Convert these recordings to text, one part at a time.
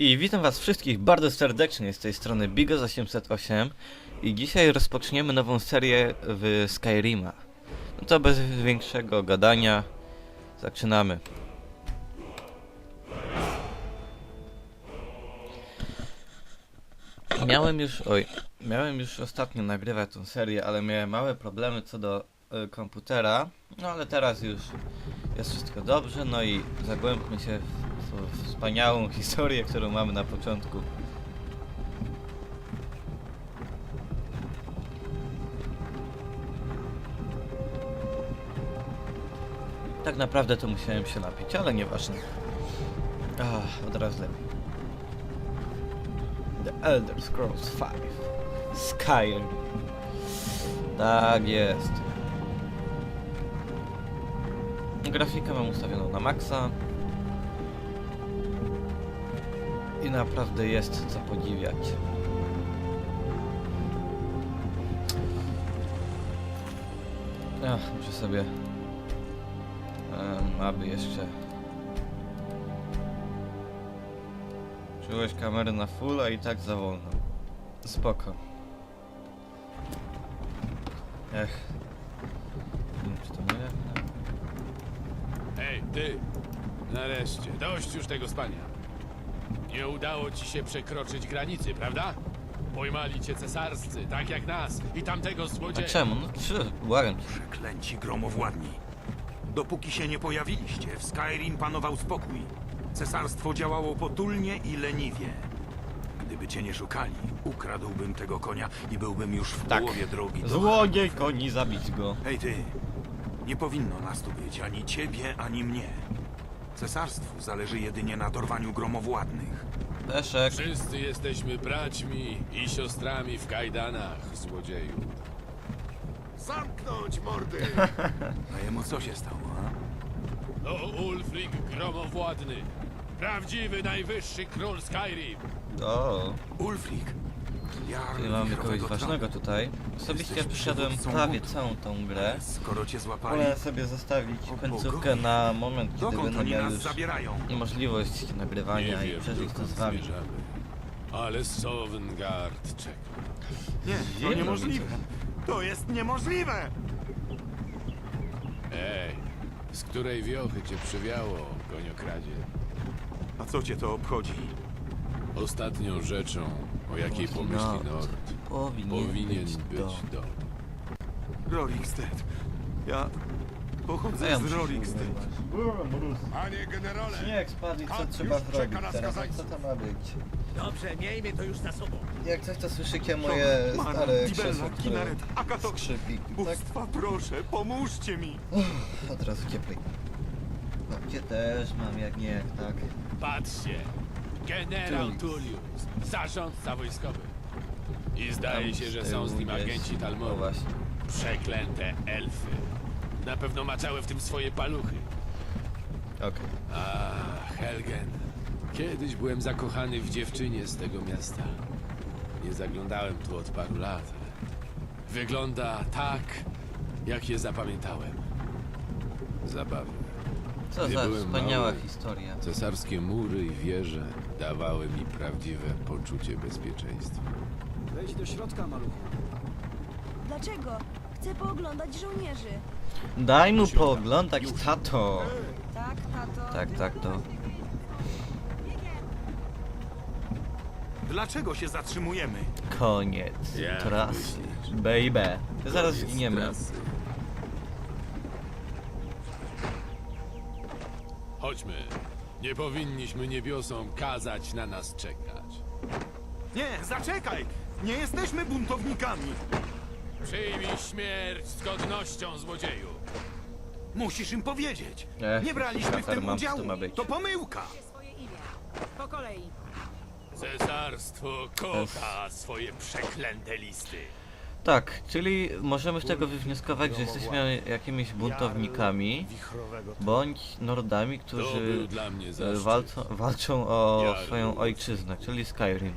I witam was wszystkich bardzo serdecznie z tej strony Bigos808 i dzisiaj rozpoczniemy nową serię w Skyrima. No to bez większego gadania zaczynamy. Miałem już, oj, miałem już ostatnio nagrywać tą serię, ale miałem małe problemy co do y, komputera, no ale teraz już jest wszystko dobrze, no i zagłębmy się w, w wspaniałą historię, którą mamy na początku. Tak naprawdę to musiałem się napić, ale nieważne. Ach, od razu lepiej. The Elder Scrolls 5 Skyrim Tak jest Grafikę mam ustawioną na maksa Naprawdę jest co podziwiać Ach, muszę sobie um, aby jeszcze Czułeś kamerę na full, a i tak za wolno. Spoko. Ech. Nie wiem, czy to moja? Hej, ty! Nareszcie, dość już tego spania. Nie udało ci się przekroczyć granicy, prawda? Pojmali cię cesarscy, tak jak nas i tamtego A złodzieja. czemu? No trzy, błagam cię. Przeklęci gromowładni. Dopóki się nie pojawiliście, w Skyrim panował spokój. Cesarstwo działało potulnie i leniwie. Gdyby cię nie szukali, ukradłbym tego konia i byłbym już w Tak. połowie drogi. do- Złodziej koni, zabić go. Hej ty, nie powinno nas tu być ani ciebie, ani mnie. Cesarstwu zależy jedynie na dorwaniu gromowładnych. Peszek. Wszyscy jesteśmy braćmi i siostrami w kajdanach, złodzieju. Zamknąć mordy! A jemu co się stało, a? To Ulfric Gromowładny. Prawdziwy najwyższy król Skyrim. O, Ulfric. Czyli mamy kogoś ważnego tutaj. Osobiście przeszedłem prawie całą tą grę. Skoro cię złapali, Wolę sobie zostawić końcówkę na moment, kiedy dokąd będę miał już możliwość nagrywania i przeżyć to z wami. Ale Sovngarde czeka. Nie, to niemożliwe. To jest niemożliwe! Ej, z której wiochy cię przywiało, koniokradzie? A co cię to obchodzi? Ostatnią rzeczą, o jakiej pomyśli Nord. Nord, Powinien, powinien być, być dom. dom. Rorikstead. Ja pochodzę ja z muszę umywać. Panie generale, Śnieg spadł i co trzeba już czeka zrobić na teraz? skazańców. Co to ma być? Dobrze, miejmy to już za sobą. Jak coś to słyszycie moje Mara, stare Dibella, krzesło, które skrzypi. Tak? Bóstwa, proszę, pomóżcie mi! Od razu cieplej. No, gdzie też mam, jak nie, jak tak. Patrzcie, generał Tullius. Zarządca wojskowy. I zdaje Tam się, że z są z tyłu nim agenci O Talmodu. właśnie. Przeklęte elfy. Na pewno maczały w tym swoje paluchy. Okej. A, Helgen. Kiedyś byłem zakochany w dziewczynie z tego miasta. Nie zaglądałem tu od paru lat. Wygląda tak, jak je zapamiętałem. Zabawne. Co Gdy za byłem wspaniała mały, historia. Cesarskie mury i wieże dawały mi prawdziwe poczucie bezpieczeństwa. Wejdź do środka, maluchu. Dlaczego? Chcę pooglądać żołnierzy. Daj mu pooglądać, tato! Tak, tato? Tak, tak, to. Dlaczego się zatrzymujemy? Koniec Jak trasy. myślisz? Baby. Zaraz Koniec zginiemy. trasy. Chodźmy. Nie powinniśmy niebiosom kazać na nas czekać. Nie, zaczekaj! Nie jesteśmy buntownikami! Przyjmij śmierć z godnością, złodzieju. Musisz im powiedzieć! Ech, Nie braliśmy w tym to udziału! ma być. To pomyłka! Swoje imię. Po kolei. Cesarstwo kocha swoje przeklęte listy. Tak, czyli możemy z tego wywnioskować, że jesteśmy jakimiś buntownikami, bądź nordami, którzy e, walczą, walczą o swoją ojczyznę, czyli Skyrim.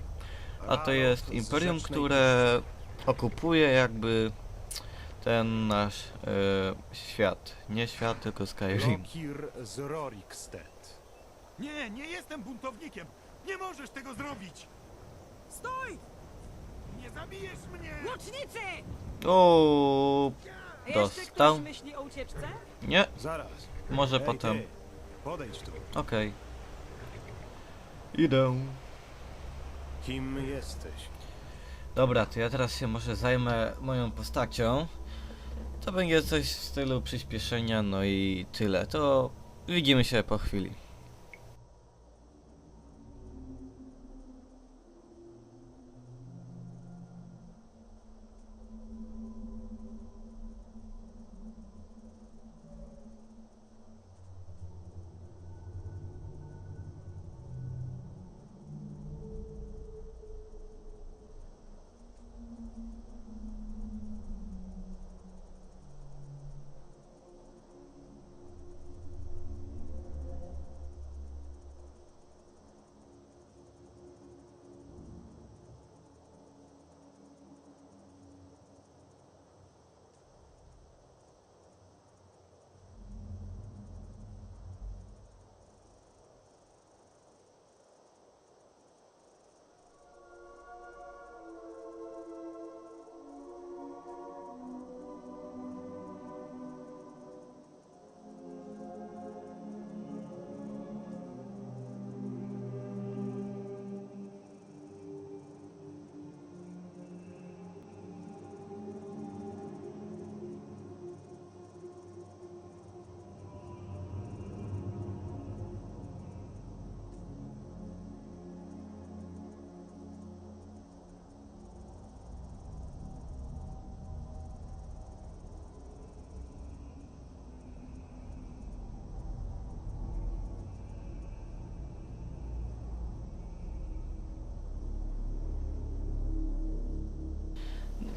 A to jest imperium, które okupuje jakby ten nasz e, świat. Nie świat, tylko Skyrim. Lokir z Rorikstead. Nie, nie jestem buntownikiem! Nie możesz tego zrobić! Stój! Nie zabijesz mnie! Łucznicy! O, Jeszcze Dostał. ktoś myśli o ucieczce? nie, Zaraz. może Ej, potem. Ty, podejdź tu. Okej. Idę. Kim jesteś? Dobra, to ja teraz się może zajmę moją postacią. To będzie coś w stylu przyspieszenia, no i tyle. To widzimy się po chwili.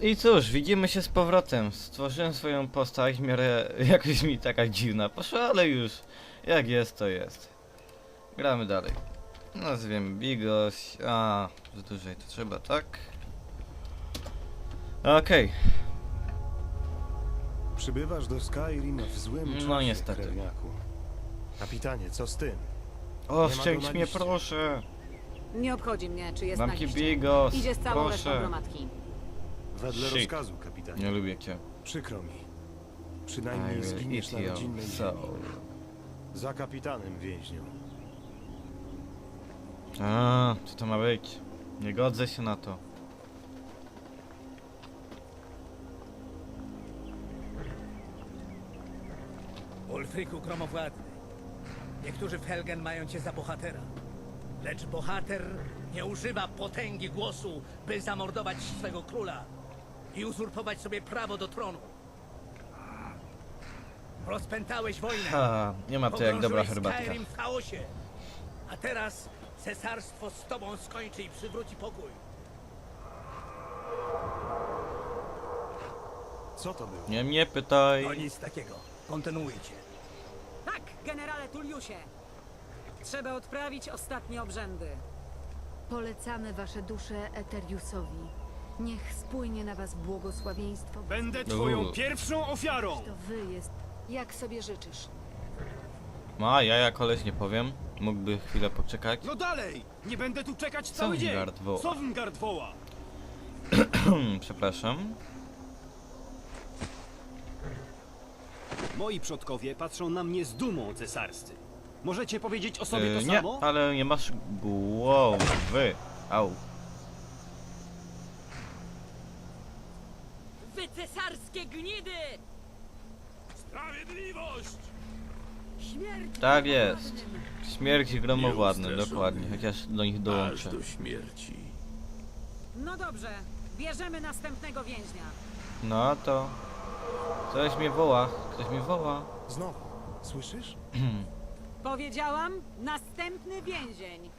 I cóż, widzimy się z powrotem. Stworzyłem swoją postać w miarę jakoś mi taka dziwna poszła, ale już jak jest to jest. Gramy dalej. Nazwiemy Bigos. A, że dłużej to trzeba, tak? Okej, Przybywasz do Skyrim w złym No, czasie, niestety. krewniaku. Kapitanie, co z tym? oszczędź go na mnie proszę. Nie obchodzi mnie, czy jest Mam na liście. Bigos, Idzie z całą resztą proszę. gromadki. Wedle Shit. rozkazu, kapitanie. Nie lubię cię. Przykro mi. I Przynajmniej will zginiesz eat na your rodzinnej soul. ziemi. Za kapitanem więźniu. A, co to ma być? Nie godzę się na to. Ulfryku gromowładny. Niektórzy w Helgen mają cię za bohatera. Lecz bohater nie używa potęgi głosu, by zamordować swego króla i uzurpować sobie prawo do tronu. Rozpętałeś wojnę. Ha, nie ma to jak dobra Pogrążyłeś herbatka. Skyrim w chaosie. A teraz cesarstwo z tobą skończy i przywróci pokój. Co to było? Nie mnie pytaj. No nic takiego. Kontynuujcie. Tak, generale Tulliusie. Trzeba odprawić ostatnie obrzędy. Polecamy wasze dusze Eteriusowi. Niech spłynie na was błogosławieństwo. Będę twoją Uuu. pierwszą ofiarą! To wy jest, jak sobie życzysz. Ma, ja ja koleś nie powiem. Mógłby chwilę poczekać. No dalej! Nie będę tu czekać cały dzień! Sovngarde woła. Sovngarde woła! Przepraszam. Moi przodkowie patrzą na mnie z dumą cesarscy. Możecie powiedzieć o sobie to nie, samo? ale nie masz głowy. Au. Wy cesarskie gnidy! Sprawiedliwość! Śmierć Tak jest. Śmierć gromowładny, dokładnie. Chociaż do nich Aż dołączę. do śmierci. No dobrze, bierzemy następnego więźnia. No to... Ktoś mnie woła. Ktoś mnie woła. Znowu. Słyszysz? Powiedziałam, następny więzień.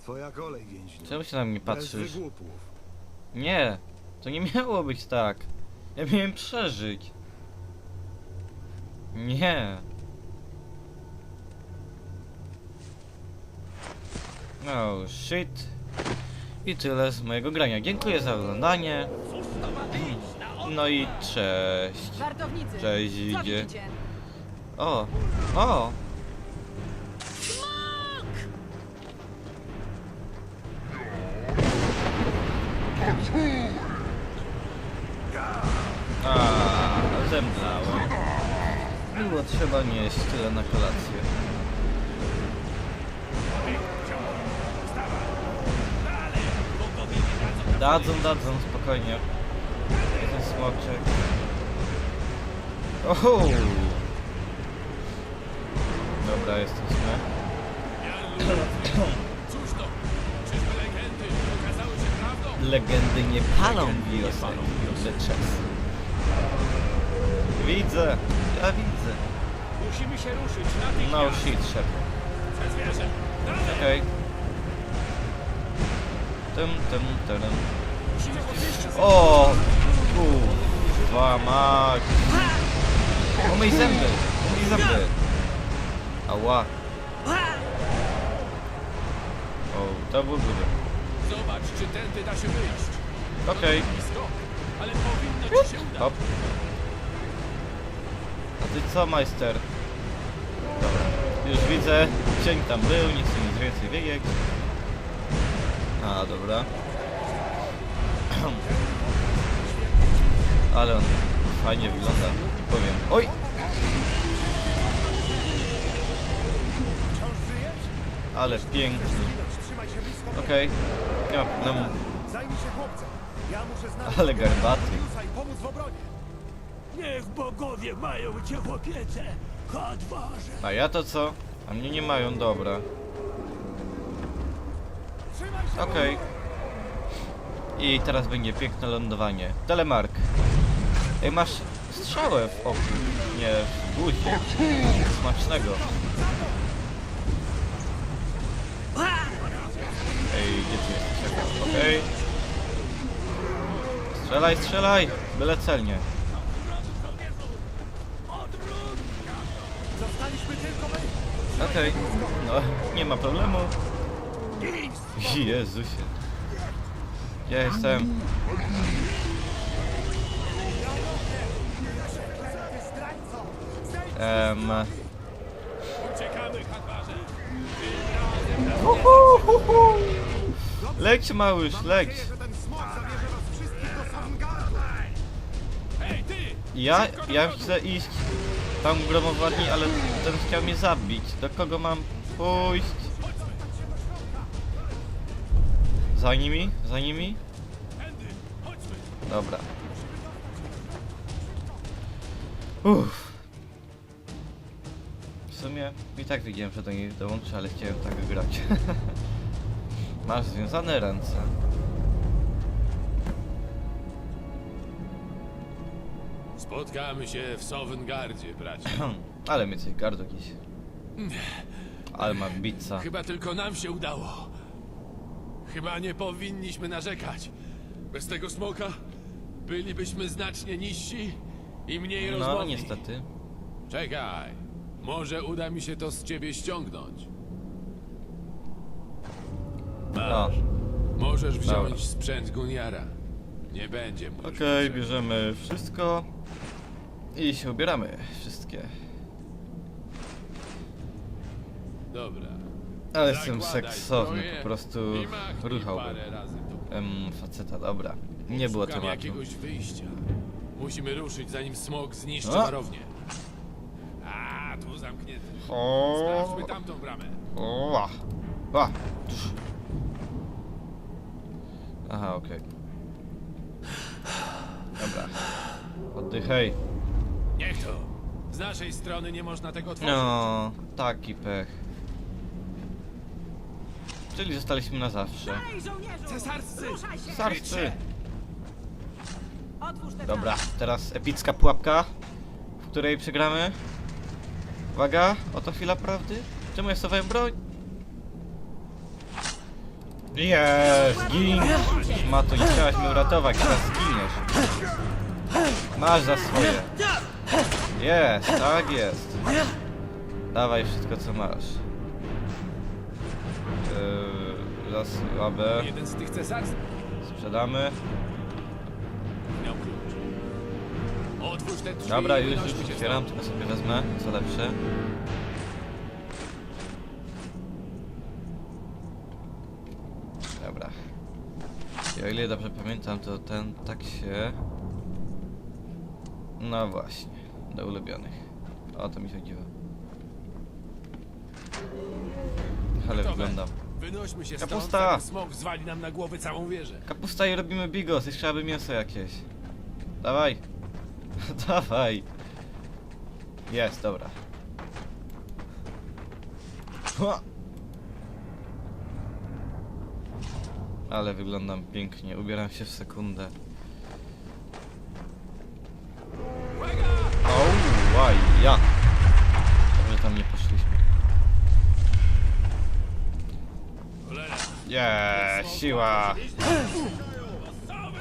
Twoja kolej, więźniu. Czemu się na mnie Bez patrzysz? wygłupów. Nie. To nie miało być tak. Ja miałem przeżyć. Nie. Oh shit. I tyle z mojego grania. Dziękuję za oglądanie. No i cześć. Cześć, idzie. O, o. zemdlałem. Było trzeba nieść tyle na kolację. Dadzą, dadzą, spokojnie. Jeden smoczek. Oho! Dobra, jesteśmy. Cóż to? Czyżby legendy okazały się prawdą? Legendy nie palą wiosek, lecz Widzę, ja widzę. Musimy się ruszyć natychmiast. No shit, szef. Przez wieżę. Okej. Tym, tym, tym. Musimy podnieść O! Kurwa mać. Umyj zęby, umyj zęby. Ała. O, to był gruby. Zobacz, czy tędy da się wyjść. Okej, Skok, ale powinno ci się udać. hop. A ty co, majster? Dobra, już widzę. Cień tam był, nie chcę nic więcej wiedzieć. A, dobra. Ale on fajnie wygląda, powiem. Oj! Ale piękny. Okej, nie ma problemu. Ale garbaty. Niech bogowie mają cię w opiece. A ja to co? A mnie nie mają, dobra. Okej. I teraz będzie piękne lądowanie. Telemark. Ej, masz strzałę w oku. Nie, w buzie. Smacznego. Ej, gdzie ty jesteś? Okej. Strzelaj, strzelaj! Byle celnie. Okej, no nie ma problemu. Jezusie. Ja jestem. Em, handlarze. leć małyż, leć. Ja, ja chcę iść tam gromowadni, ale ten chciał mnie zabić. Do kogo mam pójść? Za nimi? Za nimi? Dobra. Uff. W sumie i tak wiedziałem, że do niej dołączę, ale chciałem tak grać. Masz związane ręce. Spotkamy się w Sowengardzie, bracie. ale mnie coś gardło jakieś. Ale mam bica. Chyba tylko nam się udało. Chyba nie powinniśmy narzekać. Bez tego smoka bylibyśmy znacznie niżsi i mniej No rozmowni. niestety. Czekaj. Może uda mi się to z ciebie ściągnąć. No. Możesz wziąć Dobra. sprzęt Guniara. Nie będzie mu już Okej, potrzebny. bierzemy wszystko i się ubieramy. Wszystkie. Dobra. Ale jestem Zakładaj seksowny, po prostu i machnij ruchałbym. parę razy tu. Em, faceta, dobra. Nie było Szukam tematu. jakiegoś wyjścia. Musimy ruszyć, zanim smok zniszczy O! warownię. A, tu zamknięte. O, Sprawdźmy tamtą bramę. o, a, a, tuż. Aha, okej. Dobra. Oddychaj. Z naszej strony nie można tego otworzyć. No, taki pech. Czyli zostaliśmy na zawsze. Dalej, żołnierzu! Cesarscy! Ruszaj się! Starczy. Otwórz te Dobra, teraz epicka pułapka, w której przegramy. Uwaga, oto chwila prawdy. Czemu ja stawałem broń? Jest, gin! Mato, nie chciałaś mnie uratować, teraz zginiesz. Masz za swoje. Jest, tak jest. Dawaj wszystko co masz. Yy, za słabe. Jeden z tych Sprzedamy. miał klucz. Otwórz te drzwi Dobra, i już, wynośmy już się otwieram, tylko sobie wezmę, co lepsze. Dobra. I o ile dobrze pamiętam, to ten tak się... No właśnie, do ulubionych. O to mi chodziło. Ale Gotowe. wyglądam. Wynośmy się stąd, Kapusta! zanim smok zwali nam na głowy całą wieżę. Kapusta i robimy bigos, jeszcze aby mięso jakieś. Dawaj. Dawaj. Jest, dobra. Hua. Ale wyglądam pięknie, ubieram się w sekundę. O, łaj, ja. Dobrze tam nie poszliśmy. Nie, siła.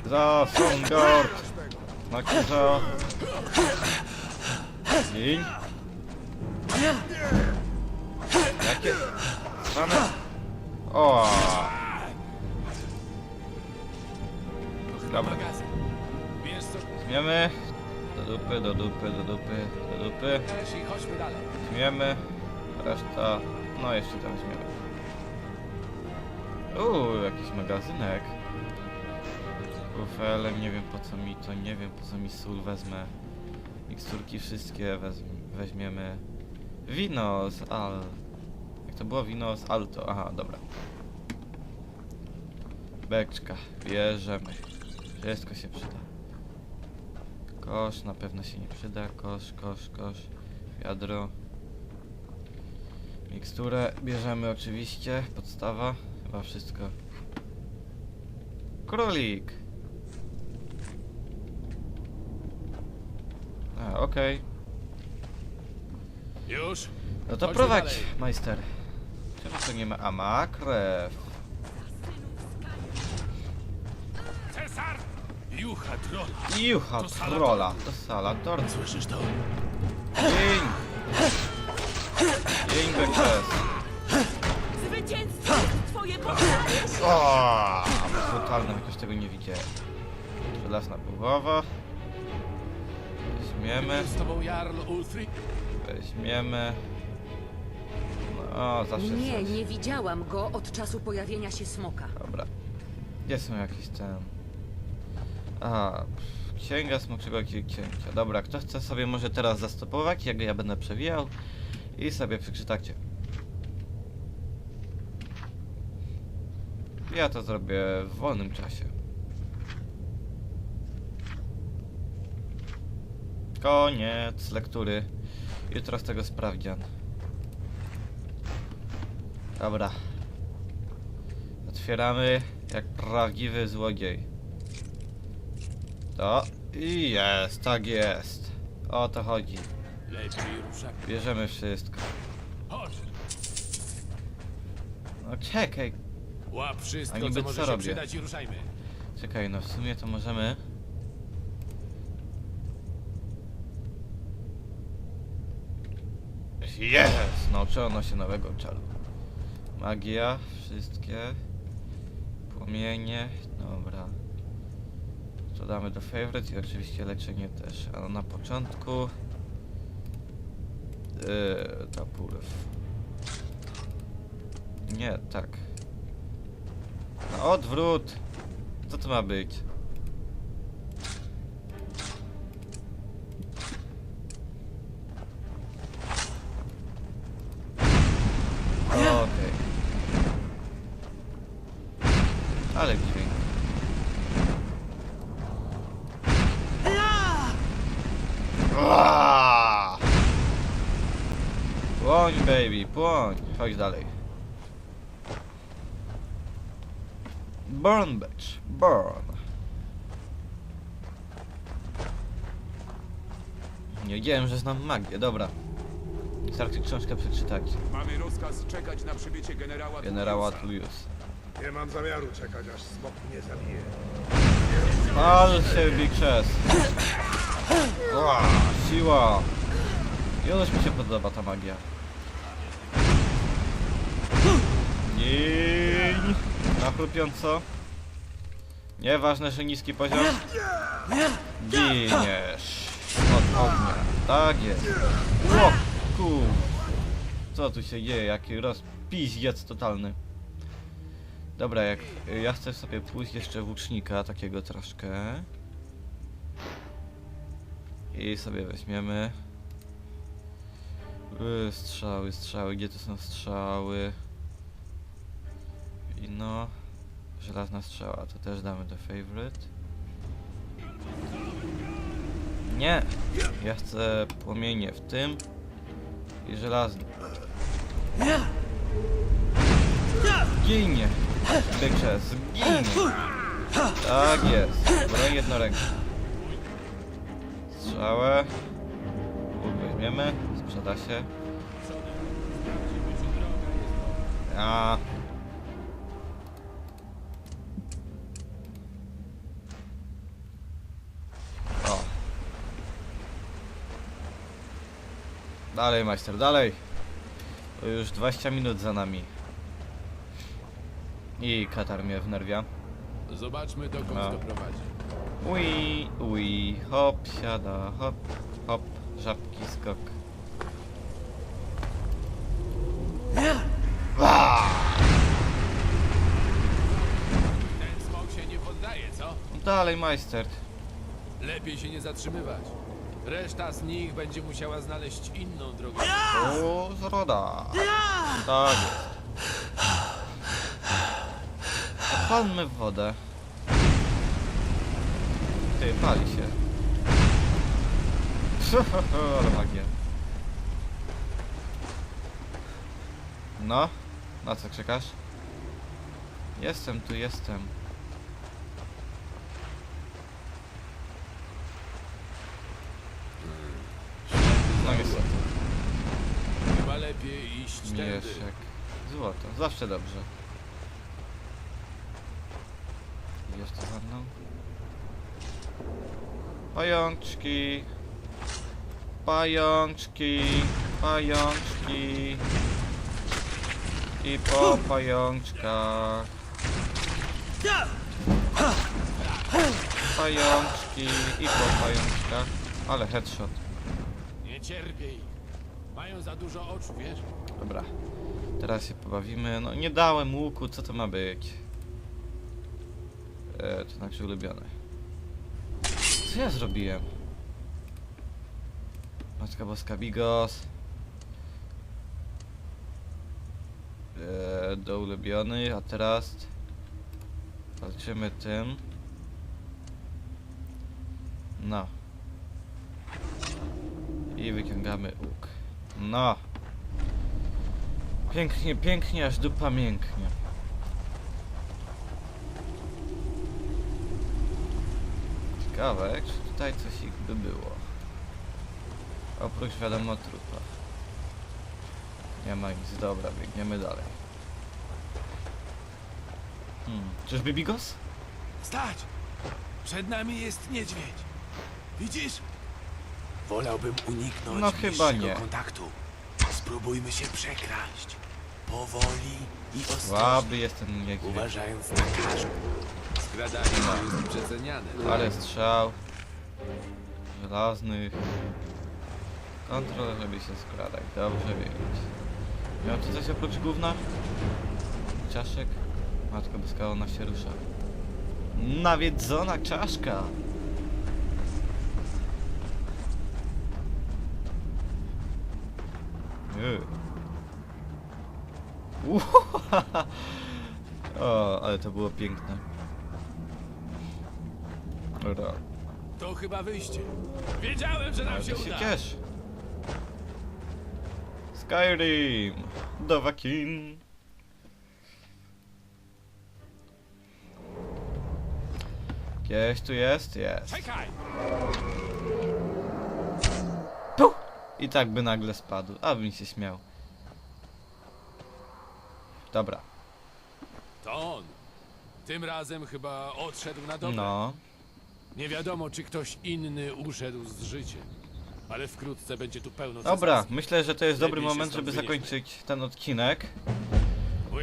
Za Songord. Na kurza. Gin. Jakie? Same. O. Dobra. Zmiemy. Dupy, do dupy, do dupy, do dupy. Zmiemy. Reszta. No jeszcze tam zmiemy. Uuu, jakiś magazynek. Ufele, nie wiem po co mi to, nie wiem po co mi sól wezmę. Miksturki wszystkie wezm weźmiemy. Wino z Al... Jak to było? Wino z Alto. Aha, dobra. Beczka. Bierzemy. Wszystko się przyda. Kosz na pewno się nie przyda. Kosz, kosz, kosz. Wiadro. Miksturę bierzemy oczywiście. Podstawa. Chyba wszystko. Królik. A, okej. Już? No to Chodźmy prowadź, dalej. majster. Czemu to nie ma? A ma krew. Jucha troll. Jucha, To sala trolla. To sala tort. Słyszysz to? Dzień. Dzień bekres. Zwycięstwo twoje poddanie się! O, brutalne, jakoś tego nie widziałem. Żelazna budowa. Weźmiemy, Z tobą Jarl Ulfric? weźmiemy. No, zawsze Nie, coś. nie widziałam go od czasu pojawienia się smoka. Dobra. Gdzie są jakieś ten... A, księga smoczego księcia. Dobra, kto chce sobie może teraz zastopować, jak ja będę przewijał i sobie przeczytacie. Ja to zrobię w wolnym czasie. Koniec lektury. Jutro z tego sprawdzian. Dobra. Otwieramy jak prawdziwy złodziej. To i jest, tak jest. O to chodzi. Bierzemy wszystko. No czekaj, Łap A wszystko, niby co co robię? czekaj, no w sumie to możemy. Jest! Nauczono się nowego czaru. Magia, wszystkie. Płomienie, dobra. To damy do favorite i oczywiście leczenie też. A na początku... Yy, topór. Nie, tak. Na odwrót! Co to ma być? Chodź dalej. Burn, bitch. Burn. Nie wiedziałem, że znam magię. Dobra. Starczy książkę przeczytać. Mamy rozkaz czekać na przybycie generała Generała Tulliusa. Nie mam zamiaru czekać, aż smok mnie zabije. Pal się. Ła, siła. Już mi się podoba ta magia. Na chrupiąco. Nieważne, że niski poziom. Giniesz. Od ognia. Tak jest. O, kur... Co tu się dzieje? Jaki rozpiździec totalny. Dobra, jak ja chcę sobie pójść jeszcze w łucznika, takiego troszkę. I sobie weźmiemy. Y, strzały, strzały, gdzie to są strzały? I no. Żelazna strzała, to też damy do favorite. Nie! Ja chcę płomienie w tym i żelazny. Ginie! Bycze, zginie! Tak jest. Broń jednoręki. Strzałę. Łuk weźmiemy. Sprzeda się. A. O. Dalej, majster, dalej. To już 20 minut za nami. I katar mnie wnerwia. Zobaczmy, dokąd No. to prowadzi. Ui, ui, hop, siada, hop, hop, żabki, skok. Ten smok się nie poddaje, co? Dalej, majster. Lepiej się nie zatrzymywać. Reszta z nich będzie musiała znaleźć inną drogę. O, zroda. Tak jest. Odpalmy w wodę. Ty, pali się. Ale magia. No, na co czekasz? Jestem tu, jestem. No niestety. Chyba tędy. Mieszek. Złoto. Zawsze dobrze. Jeszcze za mną. Pajączki. Pajączki. Pajączki. I po pajączkach. Pajączki i po pajączkach. Ale headshot. Nie cierpię ich. Mają za dużo oczu, wiesz? Dobra. Teraz się pobawimy. No nie dałem łuku, co to ma być? E, to znaczy ulubione. Co ja zrobiłem? Matka Boska Bigos. E, do ulubiony, a teraz walczymy tym. No. I wyciągamy łuk. No. Pięknie, pięknie, aż dupa mięknie. Ciekawe, czy tutaj coś ich by było. Oprócz wiadomo trupa. Nie ma nic, dobra, biegniemy dalej. Hmm, czyżby bigos? Stać! Przed nami jest niedźwiedź. Widzisz? Wolałbym uniknąć No chyba bliższego nie. kontaktu. Spróbujmy się przekraść. Powoli i ostrożnie. Słaby jest ten niedźwiedź. Uważając na każdy. Skradanie to jest przeceniane. Parę strzał. Żelaznych. Kontrol, żeby się skradać. Dobrze wiedzieć. Miał tu coś oprócz gówna? Czaszek? Matko boska, ona się rusza. Nawiedzona czaszka! Yy. O, ale to było piękne. Dobra. To chyba wyjście. Wiedziałem, że nam Ale się się uda. ciesz. Skyrim! Dowakin! Gdzieś tu jest? Jest. Czekaj! I tak by nagle spadł, abym się śmiał. Dobra, To on. Tym razem chyba odszedł na dobre. no. Nie wiadomo, czy ktoś inny uszedł z życiem. Ale wkrótce będzie tu pełno Dobra, cesarskich. myślę, że to jest dobry Lepiej się moment, stąd żeby wynieśmy. zakończyć ten odcinek.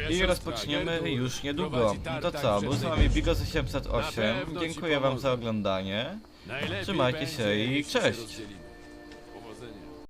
I siostra rozpoczniemy już niedługo. prowadzi No to tartak co, był z Rzecznej wami Wsi. Bigos Na 808. pewno ci Dziękuję wam za oglądanie. Najlepiej Trzymajcie będzie, się i cześć. rozdzielimy.